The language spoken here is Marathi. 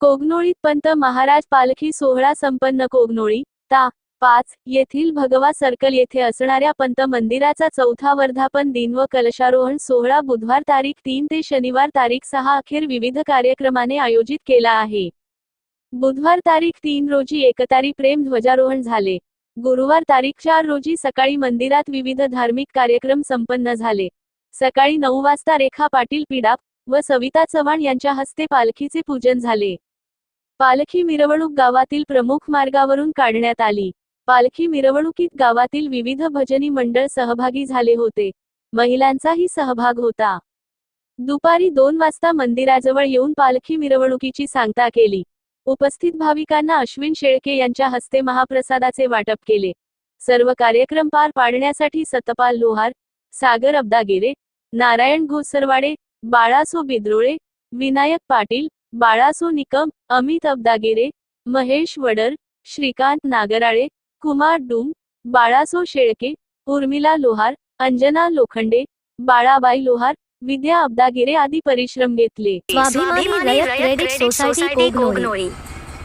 कोगनोळीत पंत महाराज पालखी सोहळा संपन्न कोगनोळी ता पाच येथील भगवा सर्कल येथे असणाऱ्या पंत मंदिराचा चौथा वर्धापन दिन व कलशारोहण सोहळा बुधवार तारीख तीन ते शनिवार तारीख सहा अखेर विविध कार्यक्रमाने आयोजित केला आहे. बुधवार तारीख तीन रोजी एकतारी प्रेम ध्वजारोहण झाले. गुरुवार तारीख चार रोजी सकाळी मंदिरात विविध धार्मिक कार्यक्रम संपन्न झाले. सकाळी नऊ वाजता रेखा पाटील पिडाप व सविता चव्हाण यांच्या हस्ते पालखीचे पूजन झाले. पालखी मिरवणूक गावातील प्रमुख मार्गावरून काढण्यात आली. पालखी मिरवणुकीत गावातील विविध भजनी मंडळ सहभागी झाले होते. महिलांचाही सहभाग होता. दुपारी दोन वाजता मंदिराजवळ येऊन पालखी मिरवणुकीची सांगता केली. उपस्थित भाविकांना अश्विन शेळके यांच्या हस्ते महाप्रसादाचे वाटप केले. सर्व कार्यक्रम पार पाडण्यासाठी सतपाल लोहार सागर अब्दागिरे नारायण घोसरवाडे बाळासो बिद्रोळे विनायक पाटील बाळासो निकम अमित अब्दागिरे महेश वडर श्रीकांत नागराळे कुमार डुम बाळासो शेळके उर्मिला लोहार अंजना लोखंडे बाळाबाई लोहार विद्या अब्दागिरे आदी परिश्रम घेतले. स्वाभिमानी रयत क्रेडिट सोसायटी कोगनोळी.